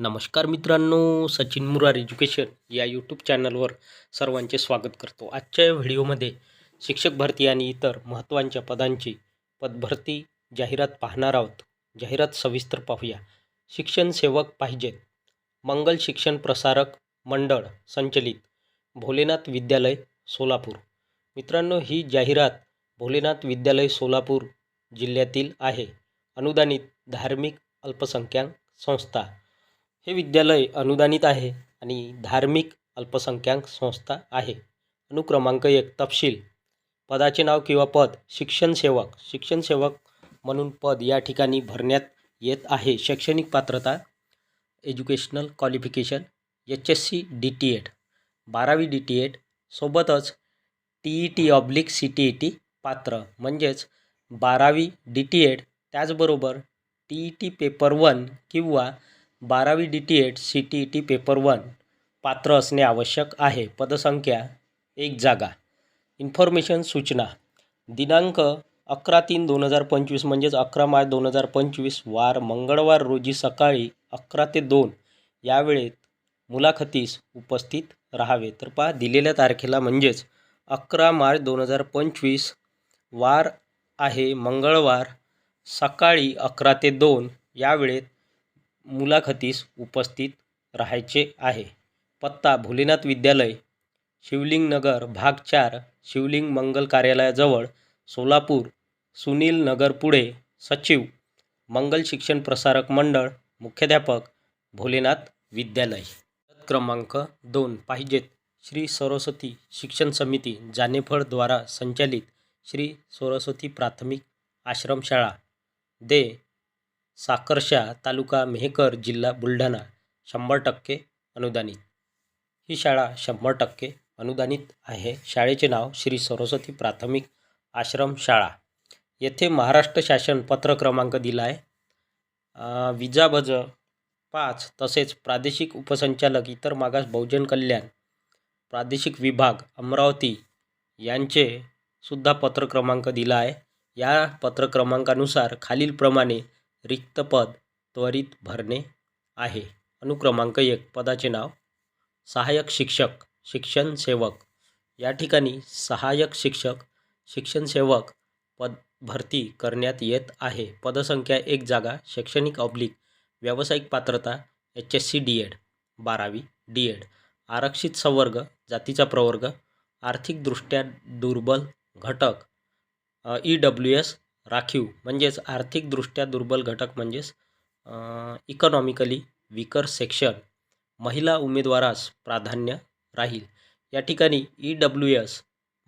नमस्कार मित्रांनो सचिन मुरार एज्युकेशन या यूट्यूब चॅनलवर सर्वांचे स्वागत करतो आजच्या या व्हिडिओमध्ये शिक्षक भरती आणि इतर महत्त्वांच्या पदांची पदभरती जाहिरात पाहणार आहोत जाहिरात सविस्तर पाहूया शिक्षण सेवक पाहिजेत मंगल शिक्षण प्रसारक मंडळ संचलित भोलेनाथ विद्यालय सोलापूर मित्रांनो ही जाहिरात भोलेनाथ विद्यालय सोलापूर जिल्ह्यातील आहे अनुदानित धार्मिक अल्पसंख्याक संस्था हे विद्यालय अनुदानित आहे आणि धार्मिक अल्पसंख्याक संस्था आहे अनुक्रमांक एक तपशील पदाचे नाव किंवा पद शिक्षण सेवक शिक्षण सेवक म्हणून पद या ठिकाणी भरण्यात येत आहे शैक्षणिक पात्रता educational qualification H S C D T Ed e बारावी डी टी एड सोबतच T E T oblique C T E T पात्र म्हणजेच बारावी डी टी एड त्याचबरोबर T E T paper one किंवा बारावी D T Ed C T E T paper one पात्र असणे आवश्यक आहे पदसंख्या एक जागा इन्फॉर्मेशन सूचना दिनांक अकरा तीन दोन हजार पंचवीस म्हणजेच अकरा मार्च दोन हजार पंचवीस वार मंगळवार रोजी सकाळी अकरा ते दोन या वेळेत मुलाखतीस उपस्थित राहावे तर पहा दिलेल्या तारखेला म्हणजेच अकरा मार्च दोन हजार पंचवीस वार आहे मंगळवार सकाळी अकरा ते दोन या वेळेत मुलाखतीस उपस्थित राहायचे आहे पत्ता भोलेनाथ विद्यालय शिवलिंग नगर भाग चार शिवलिंग मंगल कार्यालयाजवळ सोलापूर सुनील नगर पुढे सचिव मंगल शिक्षण प्रसारक मंडळ मुख्याध्यापक भोलेनाथ विद्यालय क्रमांक दोन पाहिजेत श्री सरस्वती शिक्षण समिती जानेफळद्वारा संचालित श्री सरस्वती प्राथमिक आश्रमशाळा दे साकर्शा तालुका मेहकर जिल्हा बुलढाणा शंभर टक्के अनुदानित ही शाळा शंभर टक्के अनुदानित आहे शाळेचे नाव श्री सरस्वती प्राथमिक आश्रम शाळा येथे महाराष्ट्र शासन पत्र क्रमांक दिला आहे विजाभज पाच तसेच प्रादेशिक उपसंचालक इतर मागास बहुजन कल्याण प्रादेशिक विभाग अमरावती यांचे सुद्धा पत्र क्रमांक दिला आहे या पत्र क्रमांकानुसार खालीलप्रमाणे रिक्त पद त्वरित भरणे आहे अनुक्रमांक एक पदाचे नाव सहाय्यक शिक्षक शिक्षण सेवक या ठिकाणी सहाय्यक शिक्षक शिक्षण सेवक पद भरती करण्यात येत आहे पदसंख्या एक जागा शैक्षणिक ऑब्लिक व्यावसायिक पात्रता H S C D ed बारावी डी एड आरक्षित संवर्ग जातीचा प्रवर्ग आर्थिकदृष्ट्या दुर्बल घटक ई डब्ल्यू एस राखीव म्हणजेच आर्थिकदृष्ट्या दुर्बल घटक म्हणजेच इकॉनॉमिकली विकर सेक्शन महिला उमेदवारास प्राधान्य राहील या ठिकाणी ई डब्ल्यू एस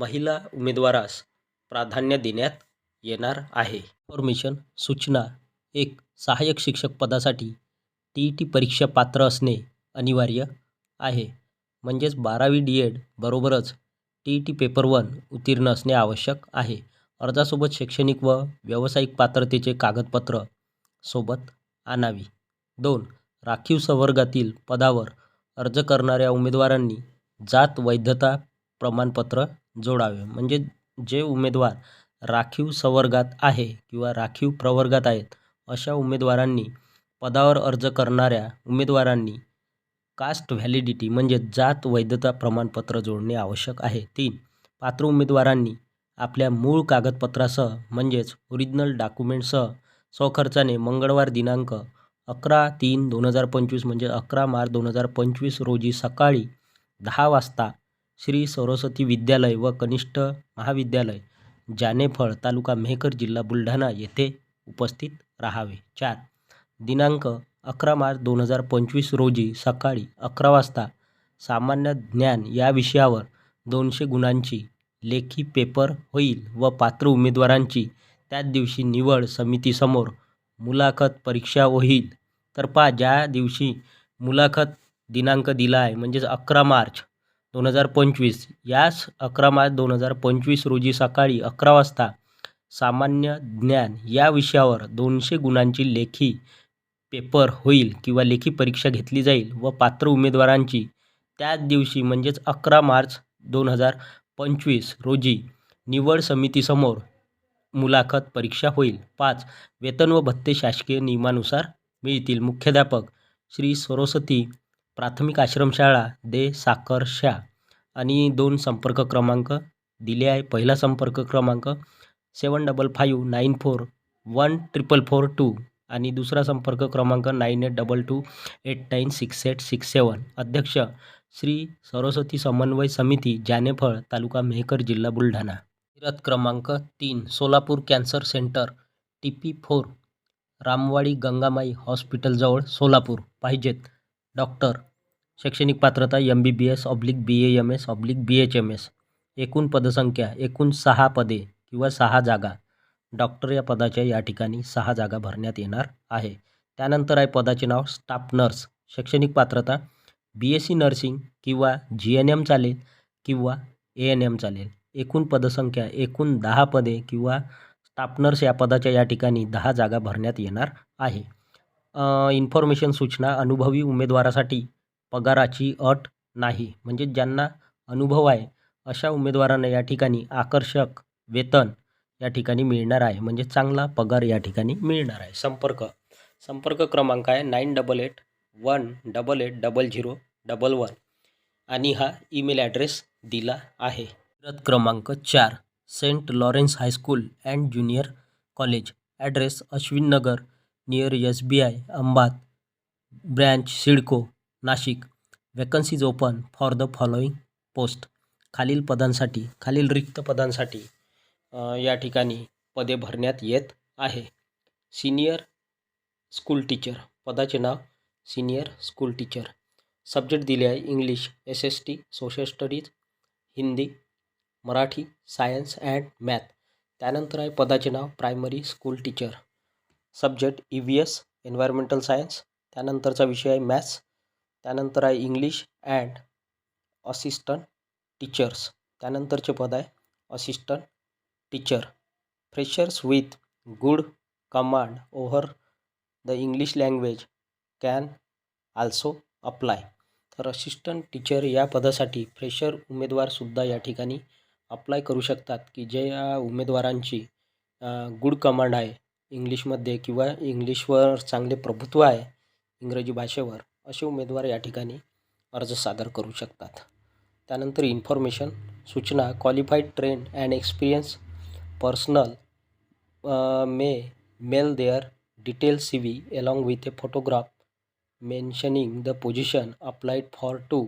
महिला उमेदवारास प्राधान्य देण्यात येणार आहे इन्फॉर्मेशन सूचना एक सहाय्यक शिक्षक पदासाठी टी ई टी परीक्षा पात्र असणे अनिवार्य आहे म्हणजेच बारावी डी एड बरोबरच T E T paper one उत्तीर्ण असणे आवश्यक आहे अर्जासोबत शैक्षणिक व व्यावसायिक पात्रतेचे कागदपत्र सोबत आणावी दोन राखीव संवर्गातील पदावर अर्ज करणाऱ्या उमेदवारांनी जात वैधता प्रमाणपत्र जोडावे म्हणजे जे उमेदवार राखीव संवर्गात आहे किंवा राखीव प्रवर्गात आहेत अशा उमेदवारांनी पदावर अर्ज करणाऱ्या उमेदवारांनी कास्ट व्हॅलिडिटी म्हणजे जात वैधता प्रमाणपत्र जोडणे आवश्यक आहे तीन पात्र उमेदवारांनी आपल्या मूळ कागदपत्रासह म्हणजेच ओरिजिनल डॉक्युमेंटसह स्वखर्चाने मंगळवार दिनांक अकरा तीन दोन हजार पंचवीस म्हणजे अकरा मार्च दोन हजार पंचवीस रोजी सकाळी दहा वाजता श्री सरस्वती विद्यालय व कनिष्ठ महाविद्यालय जानेफळ तालुका मेहकर जिल्हा बुलढाणा येथे उपस्थित राहावे चार दिनांक अकरा मार्च दोन हजार पंचवीस रोजी सकाळी अकरा वाजता सामान्य ज्ञान या विषयावर दोनशे गुणांची लेखी पेपर होईल व पात्र उमेदवारांची त्याच दिवशी निवड समितीसमोर मुलाखत परीक्षा होईल तर पहा ज्या दिवशी मुलाखत दिनांक दिला आहे म्हणजेच अकरा मार्च दोन हजार पंचवीस याच अकरा मार्च दोन हजार पंचवीस रोजी सकाळी अकरा वाजता सामान्य ज्ञान या विषयावर दोनशे गुणांची लेखी पेपर होईल किंवा लेखी परीक्षा घेतली जाईल व पात्र उमेदवारांची त्याच दिवशी म्हणजेच अकरा मार्च दोन हजार पंचवीस रोजी निवड समितीसमोर मुलाखत परीक्षा होईल पाच वेतन व भत्ते शासकीय नियमानुसार मिळतील मुख्याध्यापक श्री सरस्वती प्राथमिक आश्रमशाळा दे शा आणि दोन संपर्क क्रमांक दिले आहे पहिला संपर्क क्रमांक seven double five nine four one triple four two आणि दुसरा संपर्क क्रमांक nine eight double two eight nine six eight six seven अध्यक्ष श्री सरस्वती समन्वय समिती जानेफळ तालुका मेहकर जिल्हा बुलढाणा फिरत क्रमांक तीन Solapur cancer centre T P four Ramwadi Gangamai हॉस्पिटलजवळ Solapur पाहिजेत डॉक्टर शैक्षणिक पात्रता M B B S oblique B A M S oblique B H M S एकूण पदसंख्या एकूण सहा पदे किंवा सहा जागा डॉक्टर या पदाच्या या ठिकाणी सहा जागा भरण्यात येणार आहे त्यानंतर आहे पदाचे नाव स्टाफ नर्स शैक्षणिक पात्रता बी एस सी नर्सिंग किंवा जी एन एम चालेल किंवा ए एन एम चालेल एकूण पदसंख्या एकूण दहा पदे किंवा स्टाफ या पदाच्या या ठिकाणी दहा जागा भरण्यात येणार आहे इन्फॉर्मेशन सूचना अनुभवी उमेदवारासाठी पगाराची अट नाही म्हणजे ज्यांना अनुभव आहे अशा उमेदवारांना या ठिकाणी आकर्षक वेतन या ठिकाणी मिळणार आहे म्हणजे चांगला पगार या ठिकाणी मिळणार आहे संपर्क संपर्क क्रमांक आहे nine double eight one double eight double zero double one आणि हा ईमेल ॲड्रेस दिला आहे रथ क्रमांक चार saint Lawrence high school and junior college address Ashwin Nagar near S B I Ambad branch CIDCO Nashik vacancies open for the following post खालील पदांसाठी खालील रिक्त पदांसाठी या ठिकाणी पदे भरण्यात येत आहे सिनियर स्कूल टीचर पदाचे नाव सिनियर स्कूल टीचर सब्जेक्ट दिले आहे English S S T social studies Hindi Marathi science and math त्यानंतर आहे पदाचे नाव primary school teacher subject E V S environmental science त्यानंतरचा विषय आहे मॅथ्स त्यानंतर आहे इंग्लिश अँड असिस्टंट टीचर्स त्यानंतरचे पद आहे assistant teacher freshers with good command over the English language can also apply तर असिस्टंट टीचर या पदासाठी फ्रेशर उमेदवारसुद्धा या ठिकाणी अप्लाय करू शकतात की ज्या उमेदवारांची गुड कमांड आहे इंग्लिशमध्ये किंवा इंग्लिशवर चांगले प्रभुत्व आहे इंग्रजी भाषेवर असे उमेदवार या ठिकाणी अर्ज सादर करू शकतात त्यानंतर इन्फॉर्मेशन सूचना qualified train and experience personal may mail their detail C V along with a photograph mentioning the position applied for to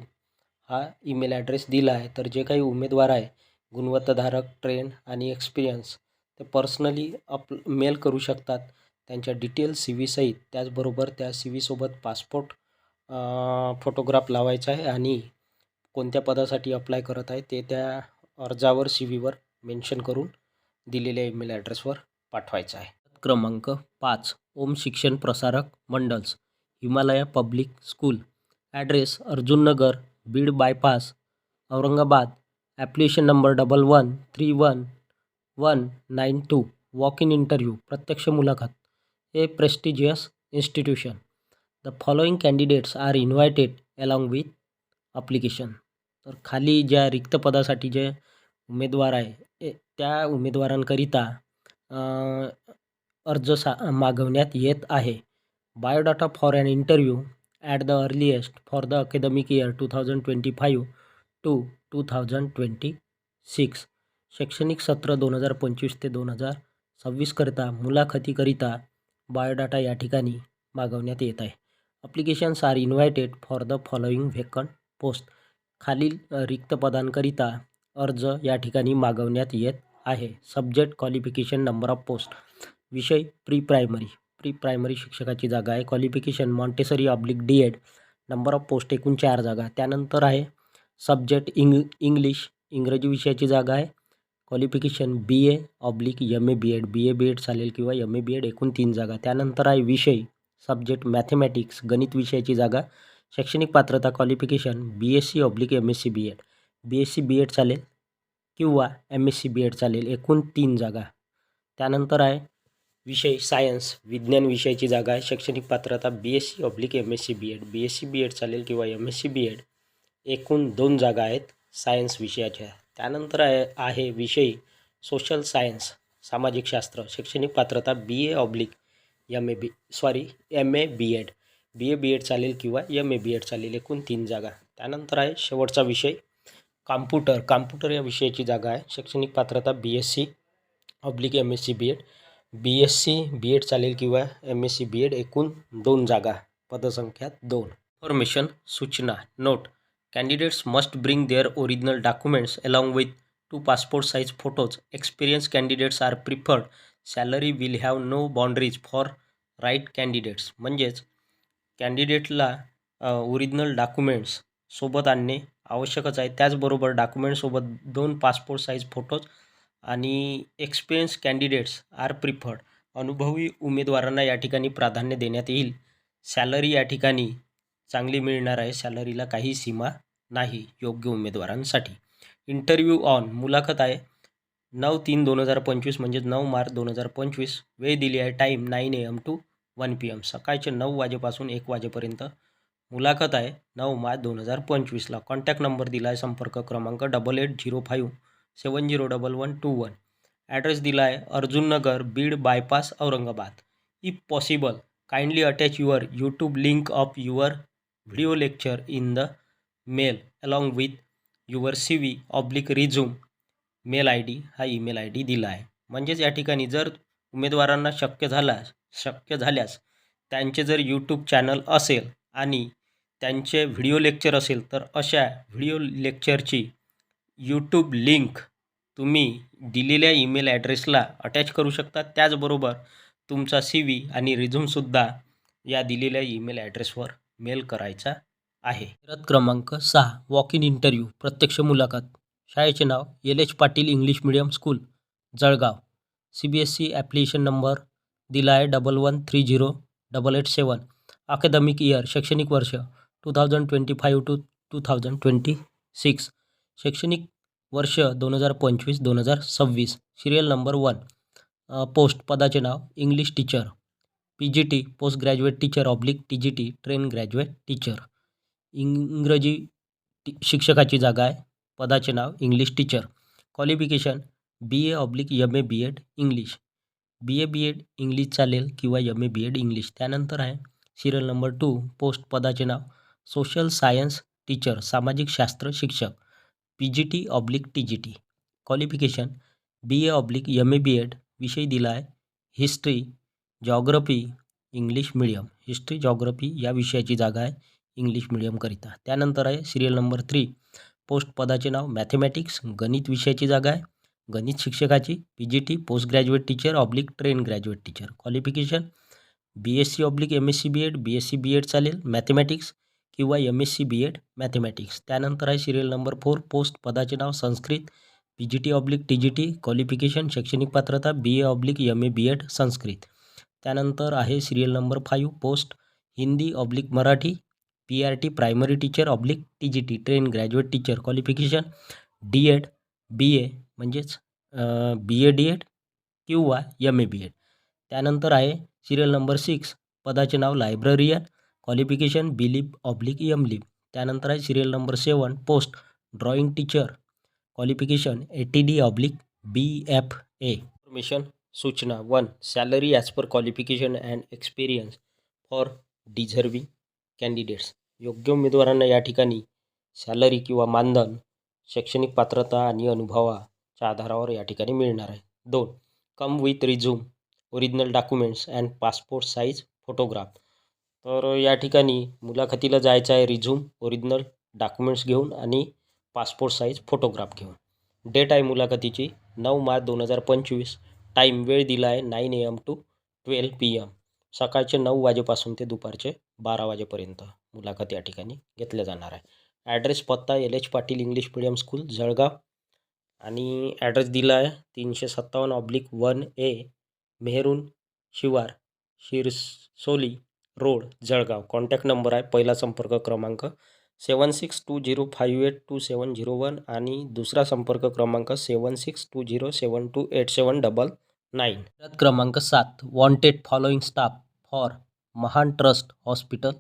हा ईमेल ॲड्रेस दिला आहे तर जे काही उमेदवार आहे गुणवत्ताधारक ट्रेन आणि एक्सपिरियन्स ते पर्सनली अप मेल करू शकतात त्यांच्या डिटेल सी सहित त्याचबरोबर त्या सी व्हीसोबत पासपोर्ट फोटोग्राफ लावायचा आहे आणि कोणत्या पदासाठी अप्लाय करत आहे ते त्या अर्जावर सी व्हीवर मेन्शन करून दिलेल्या ईमेल ॲड्रेसवर पाठवायचा आहे क्रमांक पाच Om Shikshan Prasarak Mandal's Himalaya public school address Arjun Nagar Beed bypass Aurangabad application number double one three one one nine two walk in interview प्रत्यक्ष मुलाखत a prestigious institution the following candidates are invited along with application तर खाली ज्या रिक्त पदासाठी जे उमेदवार आहे त्या उमेदवारांकरिता अर्ज सा मागवण्यात येत आहे biodata for and interview at the earliest for the academic year two thousand twenty five to two thousand twenty six शैक्षणिक सत्र दोन हजार पंचवीस ते दोन हजार सव्वीसकरिता मुलाखतीकरिता बायोडाटा या ठिकाणी मागवण्यात येत आहे applications are invited for the following vacant post खालील रिक्त पदांकरिता अर्ज या ठिकाणी मागवण्यात येत आहे subject qualification number of post विषय प्री प्रायमरी प्री प्रायमरी शिक्षकाची जागा आहे qualification Montessori oblique D Ed number of post एकूण चार जागा त्यानंतर आहे सब्जेक्ट इंग इंग्लिश इंग्रजी विषयाची जागा आहे qualification B A oblique M A B Ed B A B Ed चालेल किंवा यम ए बी एड एकूण तीन जागा त्यानंतर आहे विषय सब्जेक्ट मॅथेमॅटिक्स गणित विषयाची जागा शैक्षणिक पात्रता qualification B S C oblique M S C B Ed B S C B Ed चालेल किंवा M S C B Ed चालेल एकूण तीन जागा त्यानंतर आहे विषय सायन्स विज्ञान विषयाची जागा आहे शैक्षणिक पात्रता B S C oblique M S C B Ed B S C B Ed चालेल किंवा M S C B Ed एकूण दोन जागा आहेत सायन्स विषयाच्या त्यानंतर आहे आहे विषयी सोशल सायन्स सामाजिक शास्त्र शैक्षणिक पात्रता B A oblique M A B sorry M A B Ed B A B Ed चालेल किंवा एम ए बी एड चालेल एकूण तीन जागा त्यानंतर आहे शेवटचा विषय कॉम्प्युटर कॉम्प्युटर या विषयाची जागा आहे शैक्षणिक पात्रता B S C oblique M S C B Ed B S C B Ed चालेल किंवा M S C B Ed एकूण दोन जागा पदसंख्यात दोन फॉर्मेशन सूचना note candidates must bring their original documents along with two passport size photos experience candidates are preferred salary will have no boundaries for right candidates म्हणजेच कॅन्डिडेटला original documents सोबत आणणे आवश्यकच आहे त्याचबरोबर डॉक्युमेंटसोबत दोन पासपोर्ट साईज फोटोज आणि एक्सपिरियन्स कॅन्डिडेट्स आर प्रिफर्ड अनुभवी उमेदवारांना या ठिकाणी प्राधान्य देण्यात येईल सॅलरी या ठिकाणी चांगली मिळणार आहे सॅलरीला काही सीमा नाही योग्य उमेदवारांसाठी इंटरव्ह्यू ऑन मुलाखत आहे नऊ तीन दोन हजार पंचवीस म्हणजेच नऊ मार्च दोन हजार पंचवीस वेळ दिली आहे time nine A M to one P M सकाळचे नऊ वाजेपासून एक वाजेपर्यंत मुलाखत आहे नऊ मार्च दोन हजार पंचवीसला कॉन्टॅक्ट नंबर दिला आहे संपर्क क्रमांक double eight zero five seven zero double one two one address दिला आहे Arjun Nagar Beed bypass Aurangabad if possible kindly attach your YouTube link of your video lecture in the mail along with your C V oblique resume mail I D हा email I D दिला आहे म्हणजेच या ठिकाणी जर उमेदवारांना शक्य झाल्यास शक्य झाल्यास त्यांचे जर यूट्यूब चॅनल असेल आणि त्यांचे व्हिडिओ लेक्चर असेल तर अशा व्हिडिओ लेक्चरची यूट्यूब लिंक तुम्ही दिलेल्या ईमेल ॲड्रेसला अटॅच करू शकता त्याचबरोबर तुमचा सी व्ही आणि रिझ्यूमसुद्धा या दिलेल्या ईमेल ॲड्रेसवर मेल करायचा आहे रथ क्रमांक सहा वॉक इन इंटरव्ह्यू प्रत्यक्ष मुलाखत शाळेचे नाव L H Patil English medium school Jalgaon C B S E application number दिला आहे double one three zero double eight seven academic year शैक्षणिक वर्ष two thousand twenty five to two thousand twenty six शैक्षणिक वर्ष दोन हजार पंचवीस दोन हजार सव्वीस सिरियल नंबर वन पोस्ट पदाचे नाव English teacher P G T post graduate teacher oblique T G T train graduate teacher इंग्रजी टी शिक्षकाची जागा आहे पदाचे नाव English teacher qualification B A oblique M A B Ed English B A B Ed English चालेल किंवा M A B Ed English त्यानंतर आहे serial number to post पदाचे नाव सोशल सायन्स टीचर सामाजिक शास्त्र शिक्षक PGT oblique TGT qualification B A oblique M A B Ed विषय दिला है history geography English medium history geography या विषयाची जागा है इंग्लिश मिडियमकरिता त्यानंतर है सीरियल नंबर थ्री पोस्ट पदा नाव मैथमेटिक्स गणित की जागा है गणित शिक्षका P G T post graduate teacher oblique train graduate teacher qualification B S C oblique M S C B Ed B S C B Ed चालेल मॅथेमॅटिक्स किंवा M S C B Ed mathematics त्यानंतर आहे serial number four post पदाचे नाव Sanskrit P G T oblique T G T qualification शैक्षणिक पात्रता B A oblique M A B Ed Sanskrit त्यानंतर आहे serial number five post Hindi oblique Marathi P R T primary teacher oblique T G T train graduate teacher qualification D Ed B A म्हणजेच B A D Ed किंवा M A B Ed त्यानंतर आहे serial number six पदाचे नाव librarian qualification BLib oblique lib त्यानंतर आहे serial number seven post drawing teacher qualification A T D oblique B F A information सूचना one salary as per qualification and experience for deserving candidates योग्य उमेदवारांना या ठिकाणी salary किंवा मानधन शैक्षणिक पात्रता आणि अनुभवाच्या आधारावर या ठिकाणी मिळणार आहे दोन come with resume original documents and passport size photograph तर या ठिकाणी मुलाखतीला जायचं आहे रिझ्यूम ओरिजिनल डॉक्युमेंट्स घेऊन आणि पासपोर्ट साईज फोटोग्राफ घेऊन डेट आहे मुलाखतीची नऊ मार्च दोन हजार पंचवीस टाईम वेळ दिला आहे nine A M to twelve P M सकाळचे नऊ वाजेपासून ते दुपारचे बारा वाजेपर्यंत मुलाखत या ठिकाणी घेतल्या जाणार आहे ॲड्रेस पत्ता L H Patil English medium school Jalgaon आणि ॲड्रेस दिला आहे तीनशे सत्तावन्न oblique one A Mehrun Shivar Shirsoli road Jalgaon contact number आहे पहिला संपर्क क्रमांक seven six two zero five eight two seven zero one आणि दुसरा संपर्क क्रमांक seven six two zero seven two eight seven double nine क्रमांक सात wanted following staff for Mahan trust hospital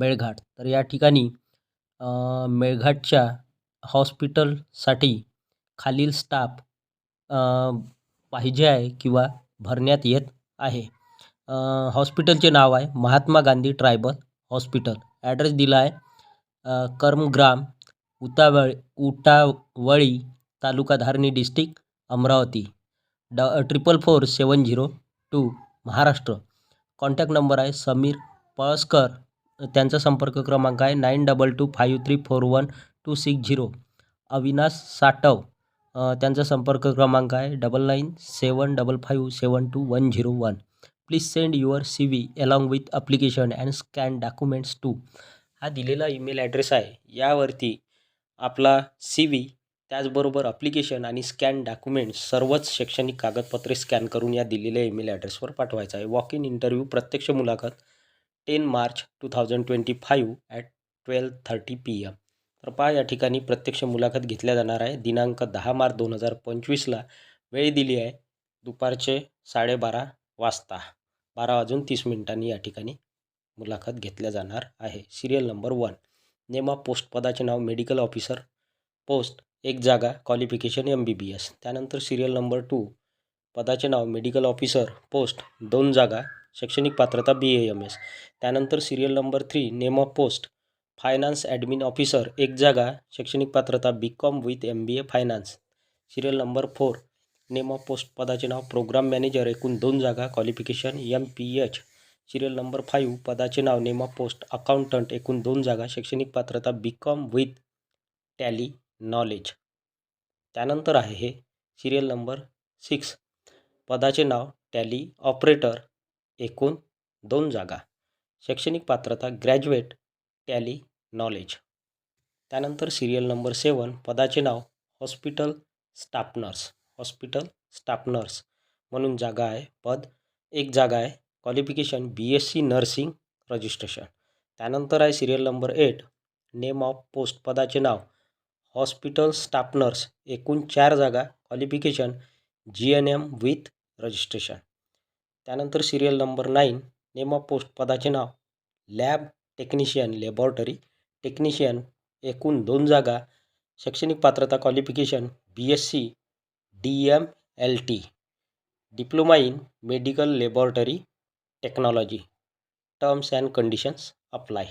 Melghat तर या ठिकाणी मेळघाटच्या हॉस्पिटलसाठी खालील स्टाफ पाहिजे आहे किंवा भरण्यात येत आहे हॉस्पिटलचे नाव आहे Mahatma Gandhi tribal hospital address दिला आहे कर्मग्राम उतावळ उटावळी तालुका धारणी डिस्ट्रिक्ट अमरावती ड triple four seven zero two Maharashtra contact number आहे समीर पळसकर त्यांचा संपर्क क्रमांक आहे nine double two five three four one two six zero Avinash Satav त्यांचा संपर्क क्रमांक आहे double nine seven double five seven two one zero one please send your C V along with application and scan documents to हा दिलेला email address आहे यावरती आपला C V त्याचबरोबर अप्लिकेशन आणि स्कॅन डॉक्युमेंट्स सर्वच शैक्षणिक कागदपत्रे स्कॅन करून या दिलेल्या ईमेल ॲड्रेसवर पाठवायचा आहे वॉक इन इंटरव्ह्यू प्रत्यक्ष मुलाखत ten March two thousand twenty five at twelve thirty P M तर पहा या ठिकाणी प्रत्यक्ष मुलाखत घेतल्या जाणार आहे दिनांक दहा मार्च दोन हजार पंचवीसला वेळ दिली आहे दुपारचे साडेबारा वाजता बारा वाजून तीस मिनिटांनी या ठिकाणी मुलाखत घेतल्या जाणार आहे सिरियल नंबर वन नेमा पोस्ट पदाचे नाव मेडिकल ऑफिसर पोस्ट एक जागा qualification M B B S त्यानंतर सिरियल नंबर टू पदाचे नाव मेडिकल ऑफिसर पोस्ट दोन जागा शैक्षणिक पात्रता बी ए एम एस त्यानंतर serial number three name of post finance admin officer एक जागा शैक्षणिक पात्रता B com with M B A finance serial number four name of post पदाचे नाव प्रोग्राम मॅनेजर एकूण दोन जागा qualification M P H serial number five पदाचे नाव नेम ऑफ पोस्ट अकाउंटंट एकूण दोन जागा शैक्षणिक पात्रता B com with Tally knowledge त्यानंतर आहे हे सिरियल नंबर सिक्स पदाचे नाव टॅली ऑपरेटर एकूण दोन जागा शैक्षणिक पात्रता ग्रॅज्युएट टॅली नॉलेज त्यानंतर सिरियल नंबर सेवन पदाचे नाव hospital staff nurse hospital staff nurse म्हणून जागा आहे पद एक जागा आहे qualification B S C nursing registration त्यानंतर आहे serial number eight name of post पदाचे नाव हॉस्पिटल स्टाफ नर्स एकूण चार जागा qualification G N M with registration त्यानंतर serial number nine name of post पदाचे नाव लॅब टेक्निशियन लॅबॉरेटरी टेक्निशियन एकूण दोन जागा शैक्षणिक पात्रता qualification B S C DMLT, Diploma in Medical Laboratory Technology. Terms and conditions apply.